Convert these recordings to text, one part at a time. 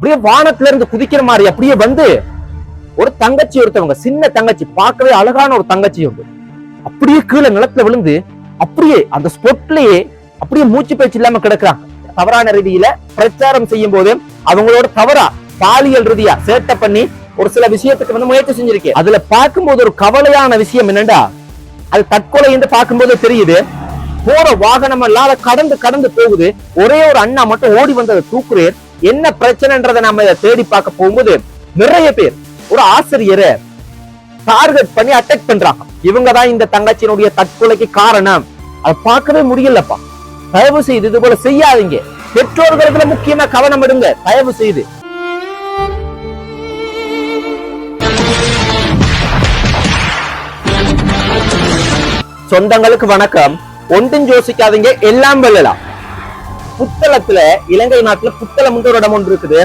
அப்படியே வானத்துல இருந்து குதிக்கிற மாதிரி அப்படியே வந்து ஒரு தங்கச்சி ஒருத்தவங்க சின்ன தங்கச்சி பார்க்கவே அழகான ஒரு தங்கச்சி உண்டு. அப்படியே கீழே நிலத்துல விழுந்து அப்படியே அந்த ஸ்பொட்லயே அப்படியே மூச்சு பேச்சு இல்லாம கிடக்குறாங்க. தவறான ரீதியில பிரச்சாரம் செய்யும் போது அவங்களோட தவறா பாலியல் ரீதியா சேட்டை பண்ணி ஒரு சில விஷயத்துக்கு வந்து முயற்சி செஞ்சிருக்கேன். அதுல பார்க்கும்போது ஒரு கவலையான விஷயம் என்னண்டா அது தற்கொலை என்று பார்க்கும்போது தெரியுது. போற வாகனம் எல்லாம் அதை கடந்து கடந்து போகுது. ஒரே ஒரு அண்ணா மட்டும் ஓடி வந்ததை தூக்குறேன். என்ன பிரச்சனைன்றதை நம்ம இதை தேடி பார்க்க போகும்போது நிறைய பேர் ஒரு ஆசிரியரை டார்கெட் பண்ணி அட்டாக் பண்றாங்க. இவங்க தான் இந்த தங்கச்சியினுடைய தற்கொலைக்கு காரணம். அதை பார்க்கவே முடியலப்பா. தயவு செய்து இது போல செய்யாதீங்க. பெற்றோர்களுக்கு முக்கியமா கவனம் எடுங்க. தயவு செய்து. சொந்தங்களுக்கு வணக்கம். ஒன்றும் யோசிக்காதீங்க. எல்லாம் வெல்லலாம். புத்தளத்துல இலங்கை நாட்டுல புத்தளம் ஒரு இடம் ஒன்று இருக்குது.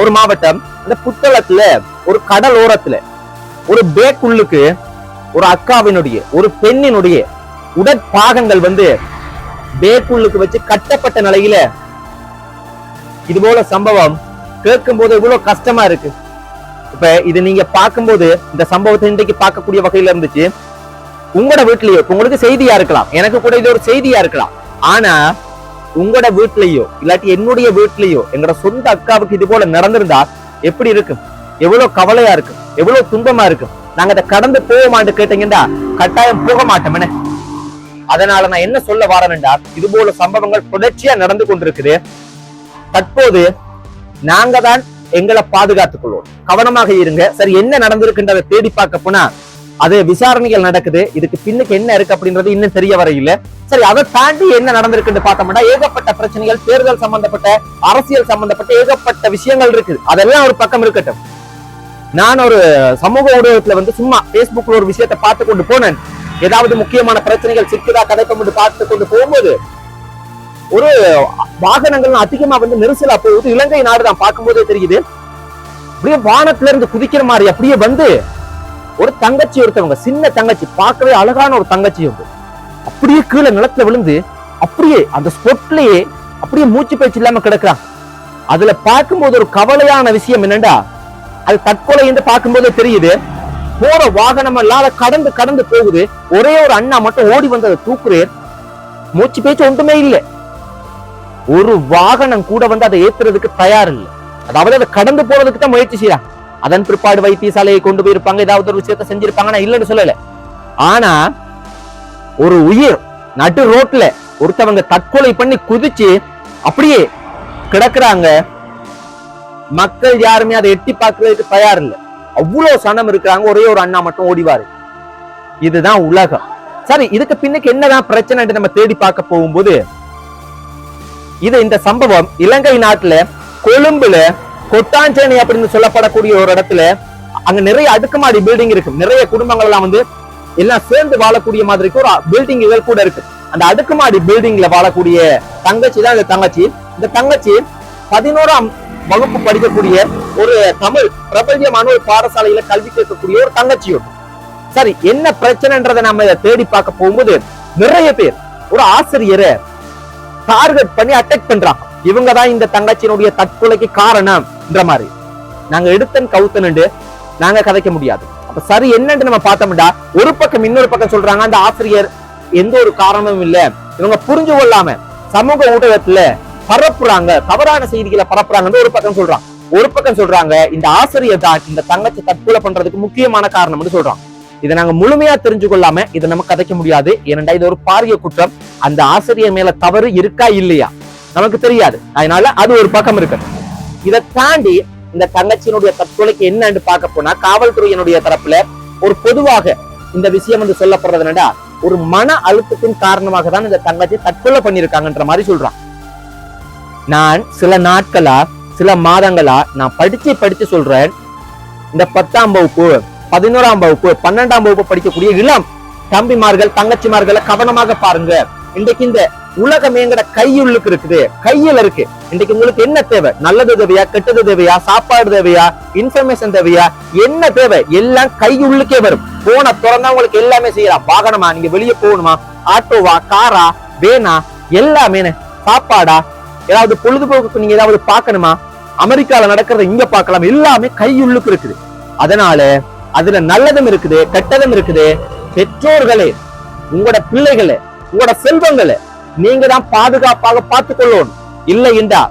ஒரு மாவட்டம். அந்த புத்தளத்துல ஒரு கடல் ஓரத்துல ஒரு பேக்குள்ளுக்கு ஒரு அக்காவினுடைய ஒரு பெண்ணினுடைய உடற்பாகங்கள் வந்து பேக்குள்ளுக்கு வச்சு கட்டப்பட்ட நிலையில இது போல சம்பவம் கேட்கும் போது இவ்வளவு கஷ்டமா இருக்கு. இப்ப இது நீங்க பார்க்கும்போது இந்த சம்பவத்தை இன்றைக்கு பார்க்கக்கூடிய வகையில இருந்துச்சு. உங்களோட வீட்லயோ உங்களுக்கு செய்தியா இருக்கலாம். எனக்கு கூட இது ஒரு செய்தியா இருக்கலாம். ஆனா உங்களோட வீட்லயோ இல்லாட்டி என்னுடைய வீட்லயோ எங்களோட சொந்த அக்காவுக்கு இது போல நடந்திருந்தா எப்படி இருக்கும்? எவ்வளவு கவலையா இருக்கும்? எவ்வளவு துன்பமா இருக்கும்? நாங்க அதை கடந்து போவோமான்னு கேட்டீங்கன்னா கட்டாயம் போக மாட்டோமே அதனால நான் என்ன சொல்ல வரேன்டா இது போல சம்பவங்கள் தொடர்ச்சியா நடந்து கொண்டிருக்குது. தற்போது நாங்க தான் எங்களை பாதுகாத்துக் கொள்வோம். கவனமாக இருங்க. சரி என்ன நடந்திருக்குன்றதை தேடி பார்க்க போனா அது விசாரணைகள் நடக்குது. இதுக்கு பின்னுக்கு என்ன இருக்கு அப்படின்றது இன்னும் தெரிய வரையில. சரி அதை தாண்டி என்ன நடந்திருக்குன்னு பார்த்தோம்னா ஏகப்பட்ட பிரச்சனைகள் தேர்தல் சம்பந்தப்பட்ட அரசியல் சம்பந்தப்பட்ட ஏகப்பட்ட விஷயங்கள் இருக்குது அதெல்லாம் ஒரு பக்கம் இருக்கட்டும். நான் ஒரு சமூக ஊடகத்துல வந்து சும்மா பேஸ்புக்ல ஒரு விஷயத்தை பார்த்து கொண்டு போனேன். ஏதாவது முக்கியமான பிரச்சனைகள் சிக்குதா கதைப்பம் பார்த்து கொண்டு போகும்போது ஒரு வாகனங்கள் அதிகமா வந்து நெரிசலா போகுது. இலங்கை நாடு தான் பார்க்கும்போதே தெரியுது. அப்படியே வானத்துல இருந்து குதிக்கிற மாதிரி அப்படியே வந்து ஒரு தங்கச்சி ஒருத்தவங்க சின்ன தங்கச்சி பார்க்கவே அழகான ஒரு தங்கச்சி உண்டு. அப்படியே கீழே நிலத்துல விழுந்து அப்படியே அந்த ஸ்பொட்லயே அப்படியே மூச்சு பேச்சு இல்லாம கிடக்குறான். அதுல பார்க்கும்போது ஒரு கவலையான விஷயம் என்னண்டா அது தற்கொலை என்று பார்க்கும்போது தெரியுது. போற வாகனம் இல்லாத கடந்து கடந்து போகுது. ஒரே ஒரு அண்ணா மட்டும் ஓடி வந்து அதை தூக்குறேன் மூச்சு பேச்சு ஒன்றுமே இல்லை. ஒரு வாகனம் கூட வந்து அதை ஏத்துறதுக்கு தயார் இல்லை அதாவது அதை கடந்து போறதுக்கு தான் முயற்சி செய்யறாங்க அதன் பிற்பாடு வைத்தியசாலையை கொண்டு போயிருப்பாங்க ஏதாவது ஒரு விஷயத்த செஞ்சிருப்பாங்க நான் இல்லைன்னு சொல்லல. ஆனா ஒரு உயிர் நடு ரோட்ல ஒருத்தவங்க தற்கொலை பண்ணி குதிச்சு அப்படியே கிடக்குறாங்க. மக்கள் யாருமே அதை எட்டி பார்க்கறதுக்கு தயார் இல்லை. அவ்வளவு சனம் இருக்கிறாங்க ஒரே ஒரு அண்ணா மட்டும் ஓடிவாரு. இதுதான் உலகம். சரி இதுக்கு பின்னுக்கு என்னதான் பிரச்சனை நம்ம தேடி பார்க்க போகும்போது இது இந்த சம்பவம் இலங்கை நாட்டுல கொழும்புல கொட்டாஞ்சேனி அப்படின்னு சொல்லப்படக்கூடிய ஒரு இடத்துல அங்க நிறைய அடுக்குமாடி பில்டிங் இருக்கு. நிறைய குடும்பங்கள் எல்லாம் வந்து எல்லாம் சேர்ந்து வாழக்கூடிய மாதிரி ஒரு பில்டிங் பில்டிங்குகள் கூட இருக்கு. அந்த அடுக்குமாடி பில்டிங்ல வாழக்கூடிய தங்கச்சி தான் இந்த தங்கச்சி. இந்த தங்கச்சி பதினோராம் வகுப்பு படிக்கக்கூடிய ஒரு தமிழ் பிரபல்யமான ஒரு பாடசாலையில கல்வி கேட்கக்கூடிய ஒரு தங்கச்சியோடு சரி என்ன பிரச்சனைன்றதை நம்ம இதை தேடி பார்க்க போகும்போது நிறைய பேர் ஒரு ஆசிரியரை டார்கெட் பண்ணி அட்டாக் பண்றாங்க. இவங்க தான் இந்த தங்கச்சியினுடைய தற்கொலைக்கு காரணம்ன்ற மாதிரி. நாங்க எடுத்தன் கவுத்தன் நாங்க கதைக்க முடியாது. அப்ப சரி என்னன்னு நம்ம பார்த்தோம்டா ஒரு பக்கம் இன்னொரு பக்கம் சொல்றாங்க அந்த ஆசிரியர் எந்த ஒரு காரணமும் இல்ல. இவங்க புரிஞ்சு கொள்ளாம சமூக ஊடகத்துல பரப்புறாங்க தவறான செய்திகளை பரப்புறாங்கன்னு ஒரு பக்கம் சொல்றாங்க ஒரு பக்கம் சொல்றாங்க இந்த ஆசிரியர் தான் இந்த தங்கச்சி தற்கொலை பண்றதுக்கு முக்கியமான காரணம்னு சொல்றான். இதை நாங்க முழுமையா தெரிஞ்சு கொள்ளாம இதை நம்ம கதைக்க முடியாது. ஏனெண்டா இது ஒரு பாரிய குற்றம். அந்த ஆசிரியர் மேல தவறு இருக்கா இல்லையா? நமக்கு தெரியாது. அதனால அது ஒரு பக்கம் இருக்கு. இதை தாண்டி இந்த தங்கச்சியினுடைய தற்கொலைக்கு என்னன்னு பார்க்க போனா காவல்துறையினுடைய தரப்புல ஒரு பொதுவாக இந்த விஷயம் வந்து சொல்லப்படுறது என்னடா ஒரு மன அழுத்தத்தின் காரணமாக தான் இந்த தங்கச்சி தற்கொலை பண்ணிருக்காங்கன்ற மாதிரி சொல்றான். நான் சில நாட்களா சில மாதங்களா நான் படிச்சு படிச்சு சொல்றேன். இந்த பத்தாம் வகுப்பு பதினோராம் வகுப்பு பன்னெண்டாம் வகுப்பு படிக்கக்கூடிய இளம் தம்பிமார்கள் தங்கச்சிமார்களை கவனமாக பாருங்க. இன்றைக்கு இந்த உலகம் எங்கட கையுள்ளுக்கு இருக்குது. கையில இருக்கு. இன்னைக்கு உங்களுக்கு என்ன தேவை? நல்லது தேவையா? கெட்டது தேவையா? சாப்பாடு தேவையா? இன்ஃபர்மேஷன் தேவையா? என்ன தேவை? எல்லாம் கையுள்ளுக்கே வரும். போன திறந்தா உங்களுக்கு எல்லாமே செய்யலாம். வாகனமா? நீங்க வெளியே போகணுமா? ஆட்டோவா? காரா? வேனா? எல்லாமே சாப்பாடா? ஏதாவது பொழுதுபோக்குக்கு நீங்க ஏதாவது பார்க்கணுமா? அமெரிக்கால நடக்கிறத இங்க பார்க்கலாம். எல்லாமே கையுள்ளுக்கு இருக்குது. அதனால அதுல நல்லதும் இருக்குது கெட்டதும் இருக்குது. பெற்றோர்களே உங்களோட பிள்ளைகளை உங்களோட செல்வங்களை நீங்க தான் பாதுகாப்பாக பார்த்து கொள்ளணும் இல்லை என்றா?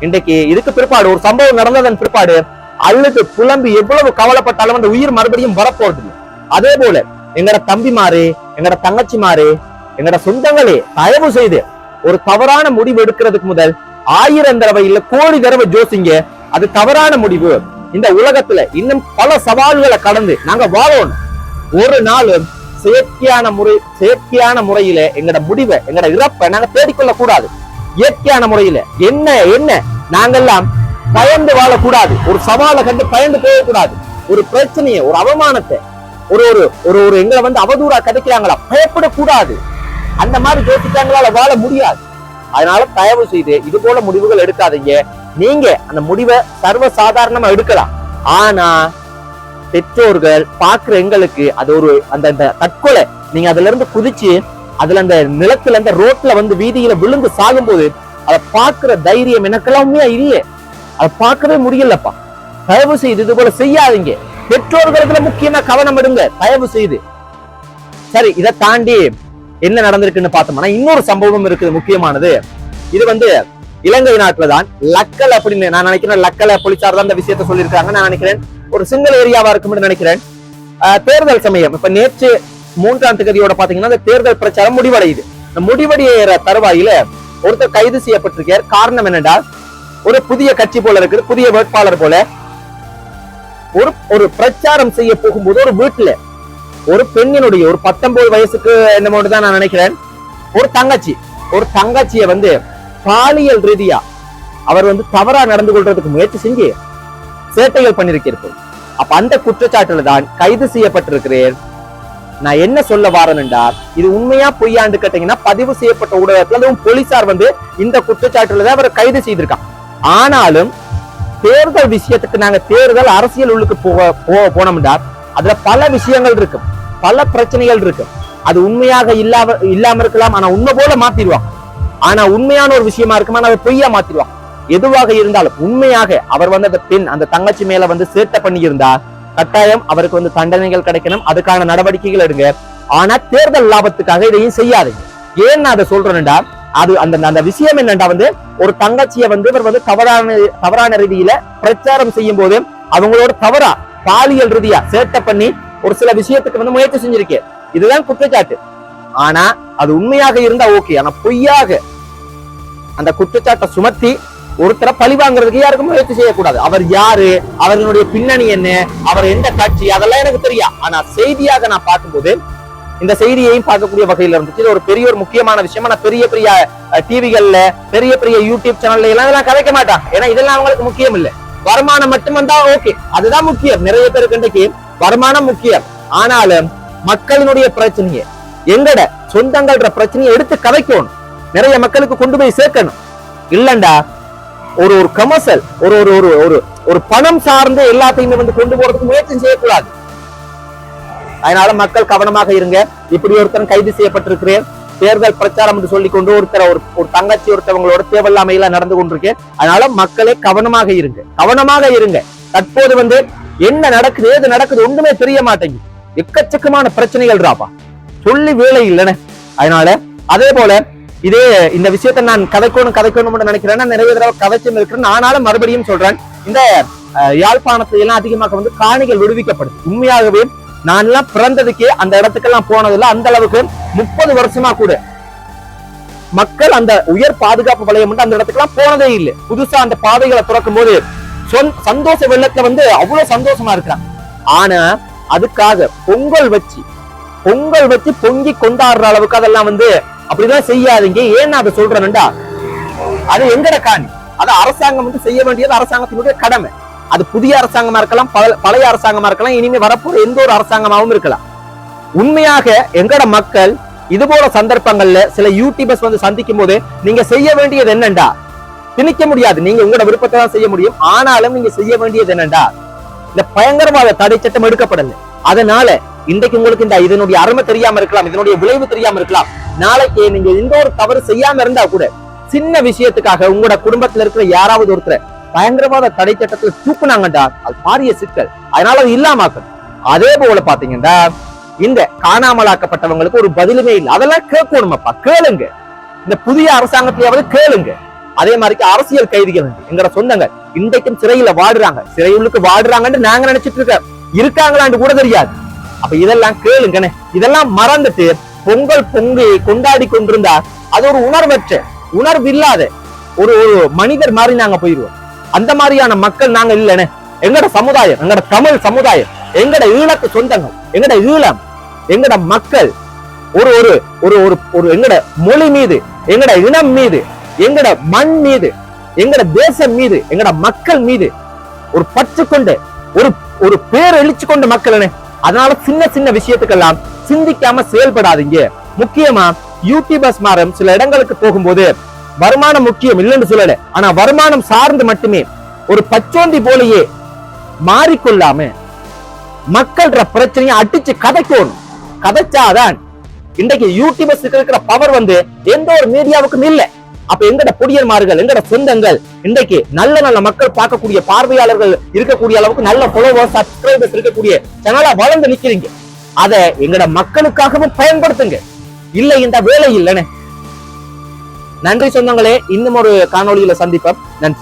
இன்றைக்கு இதுக்கு பிற்பாடு ஒரு சம்பவம் நடந்ததன் பிற்பாடு அழுது புலம்பி எவ்வளவு கவலைப்பட்டாலும் அந்த உயிர் மறுபடியும் வரப்போறது அதே போல எங்கட தம்பிமாரு எங்கட தங்கச்சிமாரு எங்கட சொந்தங்களே தயவு செய்து ஒரு தவறான முடிவு எடுக்கிறதுக்கு முதல் ஆயிரம் தடவை இல்ல கோடி தடவை ஜோசிங்க. அது தவறான முடிவு. இந்த உலகத்துல இன்னும் பல சவால்களை கடந்து நாங்க வாழணும். ஒரு நாளும் செயற்கையான முறை செயற்கையான முறையில எங்கட முடிவை எங்கட இறப்பை நாங்க தேடிக்கொள்ள கூடாது இயற்கையான முறையில. என்ன என்ன? நாங்கெல்லாம் பயந்து வாழக்கூடாது. ஒரு சவாலை கண்டு பயந்து போகக்கூடாது. ஒரு பிரச்சனையை ஒரு அவமானத்தை ஒரு ஒரு ஒரு ஒரு எங்களை வந்து அவதூறா கிடைக்கிறாங்களா? பயப்படக்கூடாது. அந்த மாதிரி யோசிச்சாங்களால வாழ முடியாது. அதனால தயவு செய்து இது போல முடிவுகள் எடுக்காதீங்க. நீங்க அந்த முடிவை சர்வ சாதாரணமா எடுக்கலாம். ஆனா பெற்றோர்கள் பாக்குற எங்களுக்கு அது ஒரு அந்த அந்த தற்கொலை. நீங்க அதுல இருந்து குதிச்சு அதுல அந்த நிலத்துல அந்த ரோட்ல வந்து வீதியில விழுந்து சாகும்போது அதை பாக்குற தைரியம் எனக்கெல்லாம் உண்மையா இல்ல அதை பார்க்கவே முடியலப்பா. தயவு செய்து இது போல செய்யாதீங்க. பெற்றோர்களுக்குல முக்கியமா கவனம் எடுங்க. தயவு செய்து. சரி இதை தாண்டி என்ன நடந்திருக்குன்னு பார்த்தோம்னா இன்னொரு சம்பவம் இருக்குது முக்கியமானது. இது வந்து இலங்கை நாட்டுல தான் லக்கல் அப்படின்னு நான் நினைக்கிறேன். லக்கல போலீசார் தான் இந்த விஷயத்த சொல்லியிருக்காங்க நான் நினைக்கிறேன். ஒரு சிங்கிள் ஏரியாவா இருக்கும்னு நினைக்கிறேன். தேர்தல் சமயம். இப்ப நேற்று மூன்றாம் தேதியோட பாத்தீங்கன்னா இந்த தேர்தல் பிரச்சாரம் முடிவடையுது. இந்த முடிவடைகிற தருவாயில ஒருத்தர் கைது செய்யப்பட்டிருக்கார். காரணம் என்னென்றால் ஒரு புதிய கட்சி போல இருக்குது புதிய வேட்பாளர் போல. ஒரு ஒரு பிரச்சாரம் செய்ய போகும்போது ஒரு வீட்டுல ஒரு பெண்ணினுடைய ஒரு பத்தொன்பது வயசுக்கு என்னமோ தான் நான் நினைக்கிறேன். ஒரு தங்கச்சி ஒரு தங்கச்சியை வந்து பாலியல் ரீதியா அவர் வந்து தவறா நடந்து கொள்றதுக்கு முயற்சி செஞ்சு சேட்டைகள் பண்ணியிருக்கிறீர்கள் அப்ப அந்த குற்றச்சாட்டுல தான் கைது செய்யப்பட்டிருக்கிறேன். நான் என்ன சொல்ல வாரேன்டா இது உண்மையா பொய்யாண்டு கேட்டீங்கன்னா பதிவு செய்யப்பட்ட ஊடகத்துல அதுவும் போலீசார் வந்து இந்த குற்றச்சாட்டுல தான் அவரை கைது செய்திருக்கான் ஆனாலும் தேர்தல் விஷயத்துக்கு நாங்க தேர்தல் அரசியல் உள்ளுக்கு போக போக போனோம்டா அதுல பல விஷயங்கள் இருக்கு பல பிரச்சனைகள் இருக்கு அது உண்மையாக இல்லாம இல்லாம இருக்கலாம். ஆனா உண்மை போல மாத்திடுவாங்க. ஆனா உண்மையான ஒரு விஷயமா இருக்குமா? அதை பொய்யா மாத்திடுவாங்க. எதுவாக இருந்தாலும் உண்மையாக அவர் வந்து அந்த பெண் அந்த தங்கச்சி மேல வந்து சேட்டை பண்ணி இருந்தா கட்டாயம் அவருக்கு வந்து தண்டனைகள் கிடைக்கணும். அதுக்கான நடவடிக்கைகள் எடுங்க. ஆனா தேர்தல் லாபத்துக்காக இதையும் செய்யாதீங்க. ஏன் நான் அதை சொல்றேன்டா அது அந்த அந்த விஷயம் என்னண்டா வந்து ஒரு தங்கச்சியை வந்து இவர் வந்து தவறான தவறான ரீதியில பிரச்சாரம் செய்யும் போது அவங்களோட தவறா பாலியல் ரீதியா சேட்டை பண்ணி ஒரு சில விஷயத்துக்கு வந்து முயற்சி செஞ்சிருக்கேன் இதுதான் குற்றச்சாட்டு. ஆனா அது உண்மையாக இருந்தா ஓகே ஆனா பொய்யாக அந்த குற்றச்சாட்டை சுமத்தி ஒருத்தரை பழி வாங்குறதுக்கு யாருக்கும் முயற்சி செய்யக்கூடாது. அவர் யாரு? அவர்களுடைய பின்னணி என்ன? அவர் எந்த கட்சி? அதெல்லாம் எனக்கு தெரியும் ஆனா செய்தியாக நான் பார்க்கும்போது இந்த செய்தியையும் பார்க்கக்கூடிய வகையில இருந்துச்சு. இது ஒரு பெரிய ஒரு முக்கியமான விஷயம். ஆனா பெரிய பெரிய டிவிகள்ல பெரிய பெரிய யூடியூப் சேனல்ல எல்லாம் இதெல்லாம் கதைக்க மாட்டாங்க. ஏன்னா இதெல்லாம் அவங்களுக்கு முக்கியம் இல்ல. வருமானம் மட்டும் வந்தா ஓகே அதுதான் முக்கியம். நிறைய பேருக்கு இன்றைக்கு வருமானம் முக்கியம். ஆனாலும் மக்களினுடைய பிரச்சனையை எங்கட சொந்தங்கள்ன்ற பிரச்சனையை எடுத்து கதைக்கணும். நிறைய மக்களுக்கு கொண்டு போய் சேர்க்கணும். இல்லண்டா ஒரு ஒரு கமர்சல் ஒரு ஒரு ஒரு ஒரு ஒரு பணம் சார்ந்து எல்லாத்தையுமே வந்து கொண்டு போறதுக்கு முயற்சி செய்யக்கூடாது. அதனால மக்கள் கவனமாக இருங்க. இப்படி ஒருத்தன் கைது செய்யப்பட்டிருக்கிறேன். தேர்தல் பிரச்சாரம் என்று சொல்லி கொண்டு ஒருத்தர் ஒரு ஒரு தங்கச்சி ஒருத்தவங்களோட தேவையில்லாமையில நடந்து கொண்டிருக்கேன். அதனால மக்களே கவனமாக இருங்க. கவனமாக இருங்க. தற்போது வந்து என்ன நடக்குது ஏது நடக்குது ஒண்ணுமே தெரிய மாட்டேங்குது. எக்கச்சக்கமான பிரச்சனைகள் ராப்பா. சொல்லி வேலை இல்லைன்னு. அதனால அதே போல இதே இந்த விஷயத்தை நான் கதைக்கணும் கதைக்கணும்னு நினைக்கிறேன்னா நிறைய தடவை கதைச்சும் இருக்கிறேன். ஆனாலும் மறுபடியும் சொல்றேன். இந்த யாழ்ப்பாணத்தை எல்லாம் அதிகமாக வந்து காணிகள் விடுவிக்கப்படுது. உண்மையாகவே நான் எல்லாம் பிறந்ததுக்கே அந்த இடத்துக்கெல்லாம் போனதில்ல. அந்த அளவுக்கு முப்பது வருஷமா கூட மக்கள் அந்த உயர் பாதுகாப்பு வளையம் வந்து அந்த இடத்துக்குலாம் போனதே இல்லை. புதுசா அந்த பாதைகளை திறக்கும் போது சந்தோஷ வெள்ளத்துல வந்து அவ்வளவு சந்தோஷமா இருக்கிறாங்க. ஆனா அதுக்காக பொங்கல் வச்சு பொங்கல் வச்சு பொங்கி கொண்டாடுற அளவுக்கு அதெல்லாம் வந்து அப்படிதான் செய்யாதீங்க. ஏன் அதை சொல்றேன்டா அது எங்கட காணி. அது அரசாங்கம் வந்து செய்ய வேண்டியது அரசாங்கத்தினுடைய கடமை. அது புதிய அரசாங்கமா இருக்கலாம் பல- பழைய அரசாங்கமா இருக்கலாம் இனிமே வரப்போற எந்த ஒரு அரசாங்கமாவும் இருக்கலாம். உண்மையாக எங்கட மக்கள் இது போல சந்தர்ப்பங்கள்ல சில யூடியூபர்ஸ் வந்து சந்திக்கும் போது நீங்க செய்ய வேண்டியது என்னண்டா? திணிக்க முடியாது. நீங்க உங்களோட விருப்பத்தை தான் செய்ய முடியும். ஆனாலும் நீங்க செய்ய வேண்டியது என்னண்டா? இந்த பயங்கரவாத தடை சட்டம் எடுக்கப்படல. அதனால இன்றைக்கு உங்களுக்கு இந்த இதனுடைய அருமை தெரியாம இருக்கலாம் இதனுடைய விளைவு தெரியாம இருக்கலாம். நாளைக்கு நீங்க எந்த ஒரு தவறு செய்யாம இருந்தா கூட சின்ன விஷயத்துக்காக உங்களோட குடும்பத்துல இருக்கிற யாராவது ஒருத்தரை பயங்கரவாத தடை சட்டத்துல தூக்குனாங்கடா அது பாரிய சிக்கல். அதனால அது இல்லாமாக்கணும் அதே போல பாத்தீங்கன்னா இந்த காணாமலாக்கப்பட்டவங்களுக்கு ஒரு பதிலுமே இல்லை. அதெல்லாம் கேட்கணுமப்பா? கேளுங்க. இந்த புதிய அரசாங்கத்திலேயாவது கேளுங்க. அதே மாதிரி அரசியல் கைதிகள் எங்கட சொந்தங்க இன்றைக்கும் சிறையில வாடுறாங்க. சிறையுள்ளுக்கு வாடுறாங்கன்னு நாங்க நினைச்சிட்டு இருக்க இருக்காங்களான்னு கூட தெரியாது. அப்ப இதெல்லாம் கேளுங்கன்னு இதெல்லாம் மறந்துட்டு பொங்கல் பொங்கி கொண்டாடி கொண்டிருந்தா அது ஒரு உணர்வற்ற உணர்வு இல்லாத ஒரு ஒரு மனிதர் மாதிரி நாங்க போயிருவோம். அந்த மாதிரியான மக்கள் நாங்க இல்லைன்னு. எங்கட சமுதாயம் எங்கட தமிழ் சமுதாயம் எங்கட ஈழத்து சொந்தங்கள் எங்கட ஈழம் எங்கட மக்கள் ஒரு ஒரு ஒரு ஒரு ஒரு எங்கட மொழி மீது எங்கட இனம் மீது எங்கட மண் மீது எங்கட தேசம் மீது எங்கட மக்கள் மீது ஒரு பற்று கொண்டு ஒரு ஒரு பேர் எழுச்சி கொண்ட மக்கள் அதனால சின்ன சின்ன விஷயத்துக்கெல்லாம் சிந்திக்காம செயல்படாதீங்க. முக்கியமா யூடியூபர்ஸ் மாறும் சில இடங்களுக்கு போகும்போது வருமானம் முக்கியம் இல்லைன்னு சொல்லல. ஆனா வருமானம் சார்ந்து மட்டுமே ஒரு பச்சோந்தி போலயே மாறிக்கொள்ளாம மக்கள்ற பிரச்சனையை அடிச்சு கதைக்கணும். கதைச்சாதான் இன்றைக்கு யூடியூபர்ஸ் இருக்கிற பவர் வந்து எந்த ஒரு மீடியாவுக்கும் இல்ல. அப்ப எங்கட பொடியன்மார்கள் எங்கட சொந்தங்கள் இன்றைக்கு நல்ல நல்ல மக்கள் பார்க்கக்கூடிய பார்வையாளர்கள் இருக்கக்கூடிய அளவுக்கு நல்ல ஃபாலோவர்ஸ் சப்ஸ்கிரைபர்ஸ் இருக்கக்கூடிய சேனலா வளர்ந்து நிக்கிறீங்க. அதை எங்கட மக்களுக்காகவும் பயன்படுத்துங்க. இல்லை இந்த வேலை இல்லைன்னு. நன்றி சொந்தங்களே இன்னும் ஒரு காணொலியில சந்திப்போம். நன்றி.